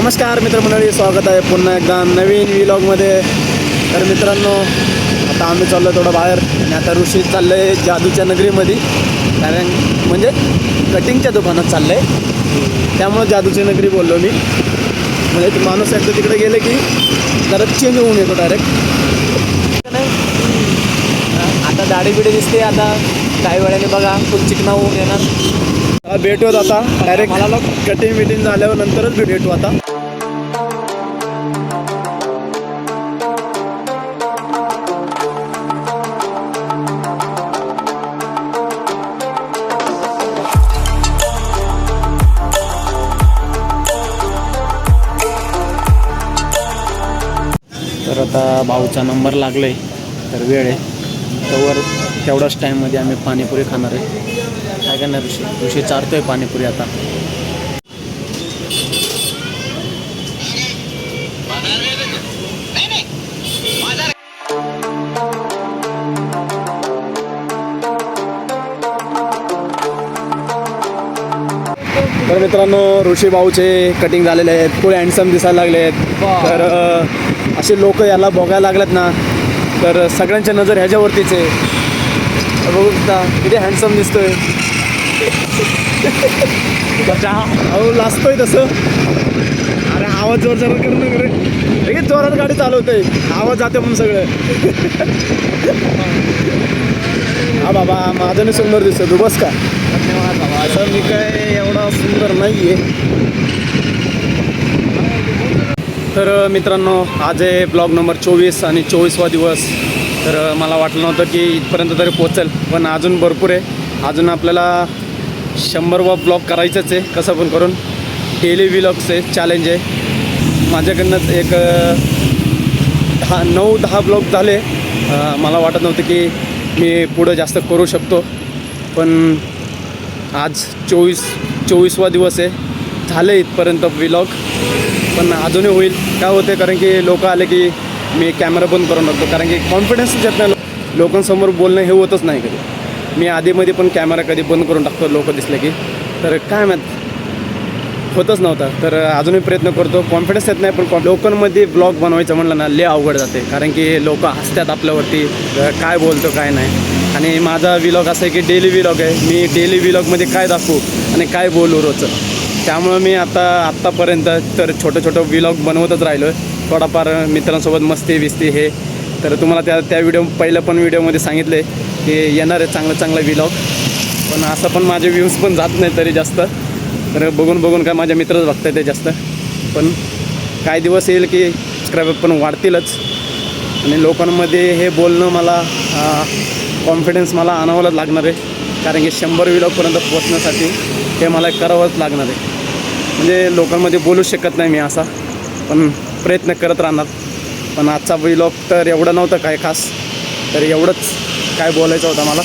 नमस्कार मित्रमंडळी स्वागत आहे पुन्हा एकदा नवीन व्लॉगमध्ये तर मित्रांनो आता आम्ही चाललो थोडं बाहेर आणि आता ऋषी चाललं आहे जादूच्या नगरीमध्ये. कारण म्हणजे कटिंगच्या दुकानात चाललं आहे त्यामुळं जादूची नगरी बोललो मी. म्हणजे ते माणूस एकदा तिकडे गेले की जरा चेंज होऊन येतो डायरेक्ट आता दाढी बिडी दिसते आता. काही वेळाने बघा खूप चिकना होऊन येणार. भेटूत आता. डायरेक्ट मला कटिंग बिटिंग झाल्यावर नंतरच भेटू आता. तर आता भाऊचा नंबर लागला आहे तर वेळ आहे. त्यावर तेवढ्याच टाईममध्ये आम्ही पाणीपुरी खाणार आहे. काय करणार ऋषी? ऋषी चारतोय पाणीपुरी आता. तर मित्रांनो ऋषी भाऊचे कटिंग झालेले आहेत. पुढे हँडसम दिसायला लागले आहेत. तर असे लोक याला बघायला लागलेत ना तर सगळ्यांच्या नजर ह्याच्यावरतीच आहे. बघू शकता किती हँडसम दिसतोय. अहो लाजतोय तसं. अरे आवाज जोर जोरात करणं रे. लगेच जोरात गाडी चालवतोय. आवाज जाते म्हणून सगळं. हा बाबा माझं नाही सुंदर दिसतो. तू बस का? धन्यवाद बाबा. असं मी काय एवढा सुंदर नाही आहे तर मित्रांनो आज आहे ब्लॉग नंबर चोवीस आणि चोवीसवा दिवस. तर मला वाटलं नव्हतं की इथपर्यंत तरी पोचेल पण अजून भरपूर आहे. अजून आपल्याला शंभरवा ब्लॉग करायचंच आहे कसं पण करून. डेली व्लॉग्स आहे चॅलेंज आहे. माझ्याकडनं एक दहा नऊ दहा ब्लॉग झाले. मला वाटत नव्हतं की मी पुढं जास्त करू शकतो. पण आज चोवीस चोवीसवा दिवस आहे. झालं इथपर्यंत विलॉग पण अजूनही होईल. काय होते कारण की लोक आले की मी कॅमेरा बंद करून टाकतो. कारण की कॉन्फिडन्स येत नाही लोकांसमोर बोलणं हे होतच नाही कधी. मी आधीमध्ये पण कॅमेरा कधी बंद करून टाकतो लोक दिसले की. तर काय माहीत? होतच नव्हता. तर अजूनही प्रयत्न करतो. कॉन्फिडन्स येत नाही पण कॉ- लोकांमध्ये ब्लॉग बनवायचं म्हणलं ना लय अवघड जाते. कारण की लोक हसतात आपल्यावरती काय बोलतो काय नाही. आणि माझा विलॉग असा आहे की डेली विलॉग आहे. मी डेली विलॉगमध्ये काय दाखवू आणि काय बोलू रोजचं. त्यामुळं मी आता आत्तापर्यंत तर छोटं छोटं विलॉग बनवतच राहिलो आहे थोडाफार मित्रांसोबत मस्ती विस्ती हे. तर तुम्हाला त्या त्या व्हिडिओ पहिल्या पण व्हिडिओमध्ये सांगितले की येणार आहे चांगलं चांगलं विलॉग पण असं पण माझे व्ह्यूज पण जात नाही तरी जास्त. तर बघून बघून काय माझ्या मित्रच बघताय ते जास्त. पण काही दिवस येईल की सबस्क्रायबर पण वाढतीलच. आणि लोकांमध्ये हे बोलणं मला कॉन्फिडन्स मला आणावंच लागणार आहे. कारण की शंभर विलॉगपर्यंत पोचण्यासाठी हे मला करावंच लागणार आहे. म्हणजे लोकांमध्ये बोलू शकत नाही मी असा पण प्रयत्न करत राहणार. पण आजचा विलॉग तर एवढं नव्हतं काय खास तर एवढंच काय बोलायचं होतं मला.